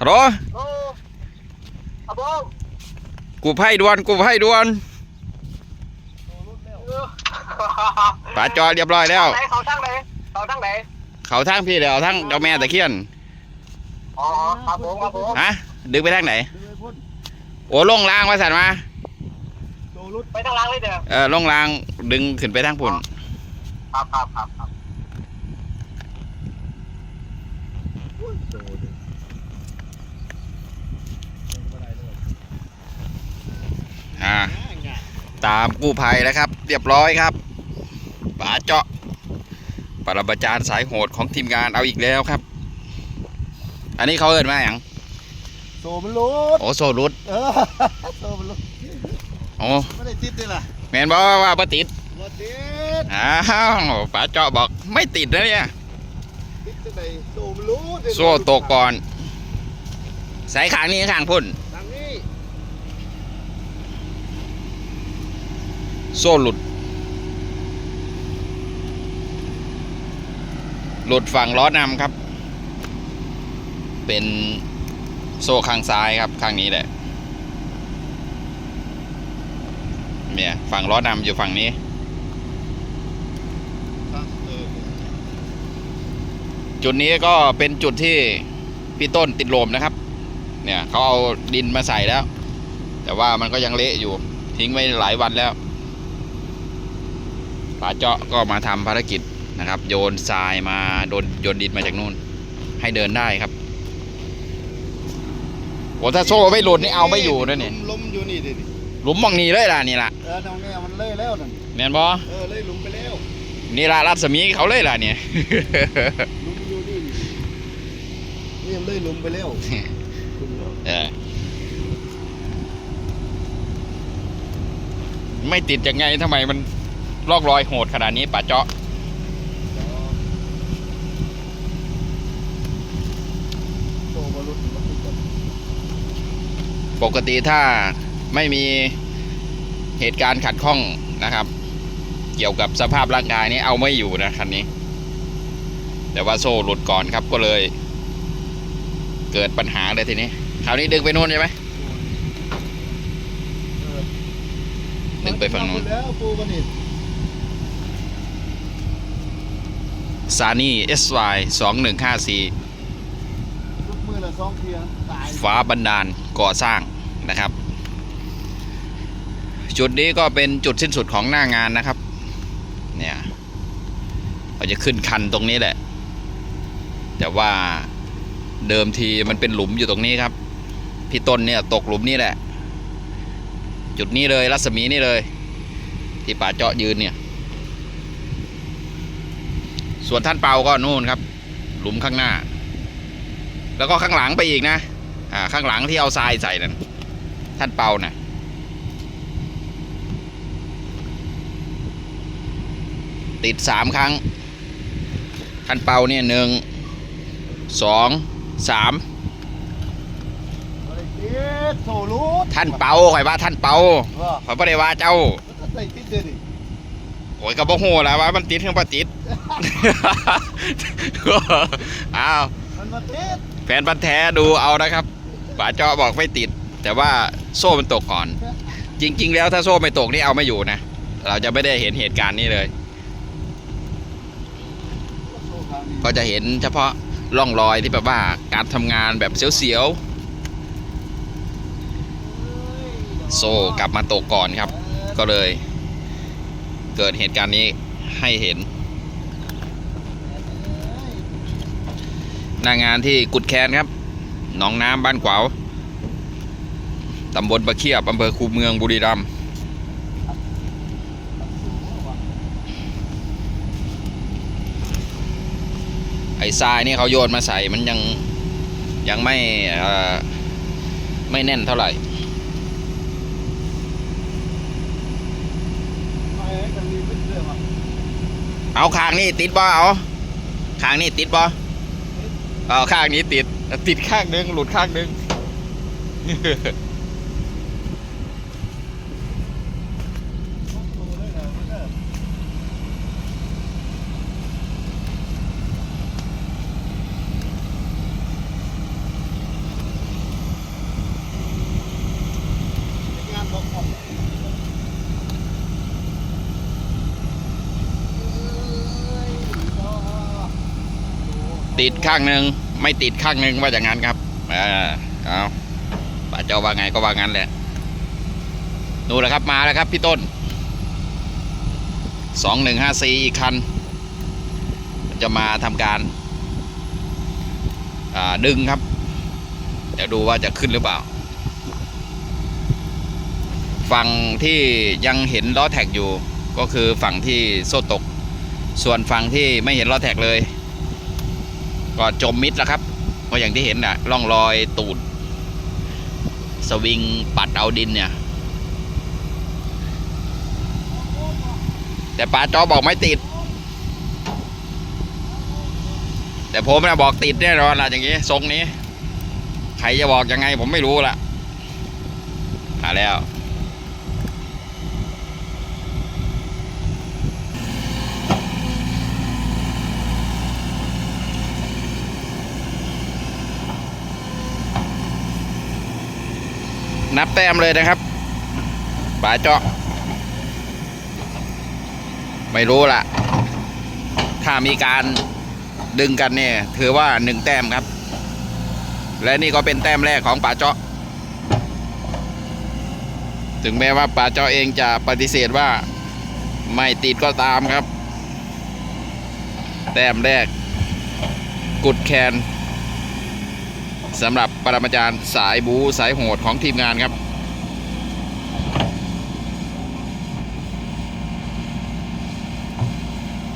ฮัลโหลโอ้ครับผมกูไพ่ด่วนกูไพ่ด่วนเออป่าจอเรียบร้อยแล้ว ไหนเขาทั้งไหนเขาทั้งไหนเขาทั้งพี่เดียวทั้งเจ้าแม่ตะเคียนอ๋อครับผมครับผมฮะดึงไปทางไหนโอ้ลงรางมาสั่นมาไปทางหล่างเลยเด้อเออลงรางดึงขึ้นไปทางพุ่น ครับครับครับครับ อ่าตามกู้ภัยแล้วครับ เรียบร้อยครับป่าเจาะปรมาจารย์สายโหดของทีมงานเอาอีกแล้วครับ อันนี้เขาเอินมาอย่างโซมันรูดโอ้โซรุดเออโซมันรูดโอ้ไม่ได้ติดเลยล่ะแมนบอกว่าปติดบ่ติดอ้าวป๋าเจาะบอกไม่ติดนะเนี่ยติดจังไดโซมันรูดโซ่ตกก่อน สายขางนี้ขางพุ่น ทางนี้ โซ่หลุด หลุดฝั่งล้อนำครับ เป็นโซ่ข้างซ้ายครับ ข้างนี้แหละ เนี่ย ฝั่งล้อนำอยู่ฝั่งนี้จุดนี้ก็เป็นจุดที่พี่ต้นติดลมนะครับ เนี่ยเขาเอาดินมาใส่แล้ว แต่ว่ามันก็ยังเละอยู่ทิ้งไว้หลายวันแล้ว ป่าเจาะก็มาทำภารกิจนะครับ โยนทรายมาโดนโยนดินมาจากนู่น ให้เดินได้ครับโอ้ถ้าโซ่ไม่หลุดนี่เอาไม่อยู่นะเนี่ยล้มอยู่นี่ดิหลุมมองนี้เลยล่ะนี่ล่ะเออน้องแง่มันเลยแล้วนั่นแม่นบอเออเลยหลุมไปแล้วนี่ล่ะรัศมีเขาเลยล่ะเนี่ยหลุมอยู่นี่นี่มันเลยหลุมไปแล้วหลุมแล้วเออไม่ติดยังไงทำไมมัน ลอกรอยโหดขนาดนี้ป่าเจาะโซมันรูดมันติดกันปกติถ้าไม่มีเหตุการณ์ขัดข้องนะครับ เกี่ยวกับสภาพร่างกายนี้เอาไม่อยู่นะคันนี้ แต่ว่าโซ่หลุดก่อนครับก็เลย เกิดปัญหาเลยทีนี้คราวนี้ดึงไปนู่นใช่ไหมเออดึงไปฝั่งนู้น ยงตายฟ้าบันดาลก่อสร้างนะครับ จุดนี้ก็เป็นจุดสิ้นสุดของหน้างานนะครับ เนี่ยเราจะขึ้นคันตรงนี้แหละ แต่ว่าเดิมทีมันเป็นหลุมอยู่ตรงนี้ครับ พี่ต้นเนี่ยตกหลุมนี้แหละ จุดนี้เลยรัศมีนี่เลย ที่ป่าเจาะยืนเนี่ย ส่วนท่านเปาก็นู่นครับ หลุมข้างหน้า แล้วก็ข้างหลังไปอีกนะอ่าข้างหลังที่เอาทรายใส่นั่นท่านเปานะ่ะติดสามครั้ง ท่านเปาเนี่ยหนึ่งสองสามบ่ได้ติดโซรูดท่านเปาข่อยว่าท่านเปาเออข่อยบ่ได้ว่าเจ้า โอ้ยก็บ่ฮู้แล้วว่ามันติดถึงบ่ติด อ้าวมันมาติดแฟนพันธ์แท้ดูเอานะครับป๋าเจาะบอกไม่ติด แต่ว่าโซ่มันตกก่อน จริง ๆ แล้วถ้าโซ่ไม่ตกนี่เอาไม่อยู่นะ เราจะไม่ได้เห็นเหตุการณ์นี้เลยโซทางนี้ก็จะเห็นเฉพาะร่องรอยที่แบบว่าการทำงานแบบเสียวๆ โซ่กลับมาตกก่อนครับ ก็เลย เกิดเหตุการณ์นี้ให้เห็น หน้างานที่กุดแคนครับ หนองน้ำบ้านขวาวตำบลประเคียบอำเภอคูเมืองบุรีรัมย์ไอ้ทรายนี่เขาโยนมาใส่มันยังยังไม่ไม่แน่นเท่าไหร่ ไปให้ทางนี้เป็นเรื่องอะ เอาข้างนี่ติดบ่เอาข้างนี่ติดบ่เอาข้างนี้ติด ติดข้างหนึงหลุดข้างหนึง โซเลยนะมันเด้อ ติดข้างหนึ่งไม่ติดข้างหนึ่งว่าอย่างนั้นครับอ่าเอาป้าเจ้าว่าไงก็ว่างั้นแหละดูแหละครับมาแล้วครับพี่ต้นสองหนึ่งห้าสี่อีกคัน จะมาทำการาดึงครับเดี๋ยวดูว่าจะขึ้นหรือเปล่า ฝั่งที่ยังเห็นล้อแท็กอยู่ ก็คือฝั่งที่โซ่ตก ส่วนฝั่งที่ไม่เห็นล้อแท็กเลย ก็จมมิดแล้วครับก็อย่างที่เห็นน่ะร่องรอยตูด สวิงปัดเอาดินเนี่ย แต่ป้าจอบอกไม่ติด แต่ผมนะบอกติดแน่นอนละอย่างนี้ทรงนี้ ใครจะบอกยังไงผมไม่รู้ละมาแล้ว นับแต้มเลยนะครับป๋าเจาะ ไม่รู้ล่ะถ้ามีการดึงกันเนี่ย ถือว่าหนึ่งแต้มครับ และนี่ก็เป็นแต้มแรกของป๋าเจาะ ถึงแม้ว่าป๋าเจาะเองจะปฏิเสธว่าไม่ติดก็ตามครับ แต้มแรก กุดแคน สำหรับปรมาจารย์สายบูสายโหดของทีมงานครับ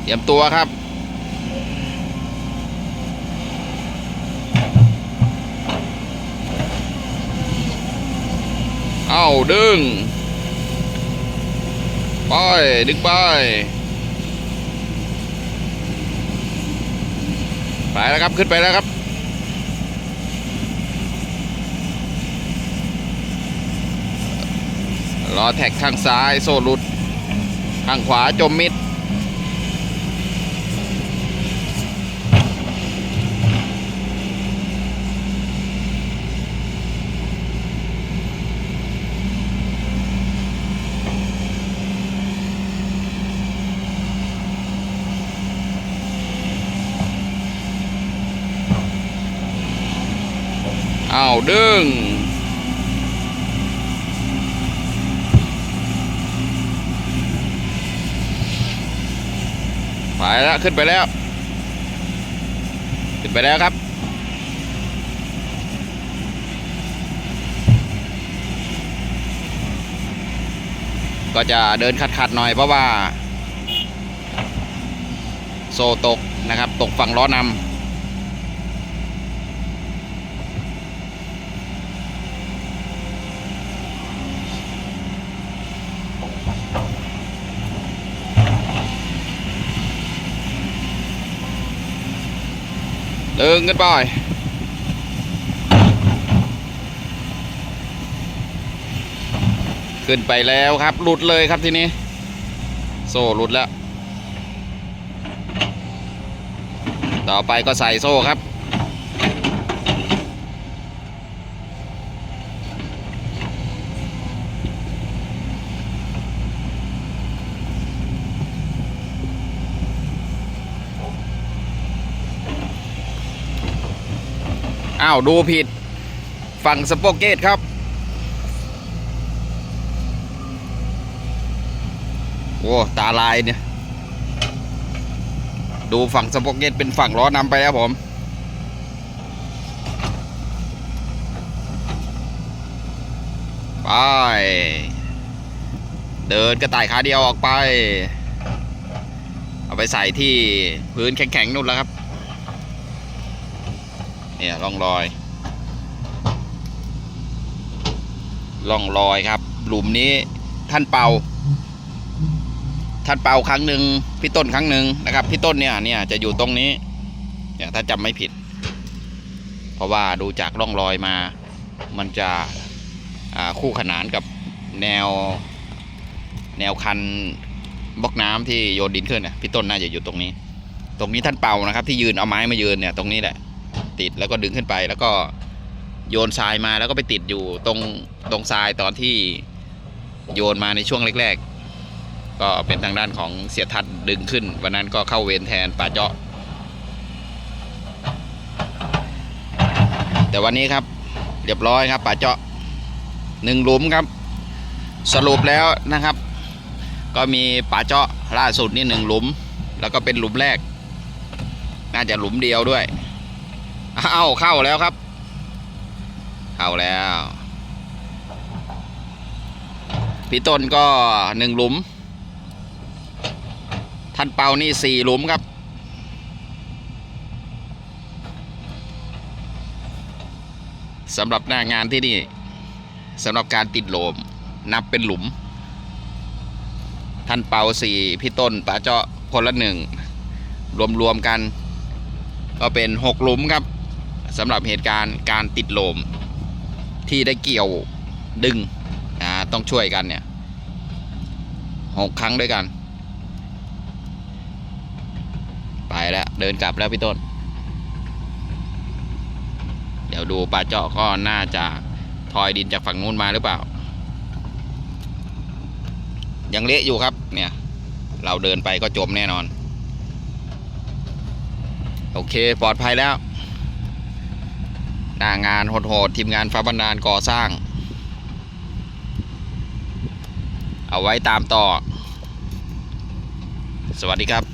เตรียมตัวครับเอาดึงไปดึงไปไปแล้วครับ ขึ้นไปแล้วครับ ล้อแท็กข้างซ้ายโซ่ลุด ข้างขวาจมมิด อ้าวดึง แล้วขึ้นไปแล้ว ขึ้นไปแล้วครับ ก็จะเดินขัดๆหน่อยเพราะว่า โซตกนะครับ ตกฝั่งล้อนำ ดึงขึ้นไปขึ้นไปแล้วครับ หลุดเลยครับทีนี้ โซ่หลุดแล้ว ต่อไปก็ใส่โซ่ครับาวดูผิด ฝั่งสโปกเกตครับ โอ้ตาลายเนี่ย ดูฝั่งสโปกเกตเป็นฝั่งล้อนำไปแล้วผมไป เดินกระต่ายขาเดียวออกไป เอาไปใส่ที่พื้นแข็งๆนู่นแล้วครับ เนี่ยร่องรอยร่องรอยครับ หลุมนี้ท่านเป่า ท่านเป่าครั้งหนึ่งพี่ต้นครั้งหนึ่งนะครับพี่ต้นเนี่ยเนี่ยจะอยู่ตรงนี้เนี่ยถ้าจำไม่ผิด เพราะว่าดูจากร่องรอยมา มันจะคู่ขนานกับแนว แนวคันบล็อกน้ำที่โยนดินขึ้นเนี่ยพี่ต้นน่าจะอยู่ตรงนี้ ตรงนี้ท่านเป่านะครับ ที่ยืนเอาไม้มายืนเนี่ยตรงนี้แหละ ติดแล้วก็ดึงขึ้นไป แล้วก็โยนทรายมาแล้วก็ไปติดอยู่ตรงตรงทรายตอนที่โยนมาในช่วงแรก ๆ ก็เป็นทางด้านของเสียทัศน์ดึงขึ้น วันนั้นก็เข้าเวรแทนป่าเจาะ แต่วันนี้ครับเรียบร้อยครับป่าเจาะหนึ่งหลุมครับ สรุปแล้วนะครับ ก็มีป่าเจาะล่าสุดนี่หนึ่งหลุม แล้วก็เป็นหลุมแรก น่าจะหลุมเดียวด้วย อ้าวเข้าแล้วครับ เข้าแล้ว พี่ต้นก็หนึ่งหลุม ท่านเปานี่สี่หลุมครับ สำหรับหน้างานที่นี่สำหรับการติดโลมนับเป็นหลุม ท่านเปาสี่พี่ต้นป๋าเจาะคนละหนึ่งรวมๆกัน ก็เป็นหกหลุมครับ สำหรับเหตุการณ์การติดลมที่ได้เกี่ยวดึงต้องช่วยกันเนี่ยหกครั้งด้วยกัน ไปแล้ว เดินกลับแล้วพี่ต้น เดี๋ยวดูปลาเจาะก็น่าจะทอยดินจากฝั่งนู้นมาหรือเปล่า ยังเละอยู่ครับเนี่ย เราเดินไปก็จมแน่นอน โอเค ปลอดภัยแล้ว หน้างานโหดๆทีมงานฟ้าบันดาลก่อสร้าง เอาไว้ตามต่อ สวัสดีครับ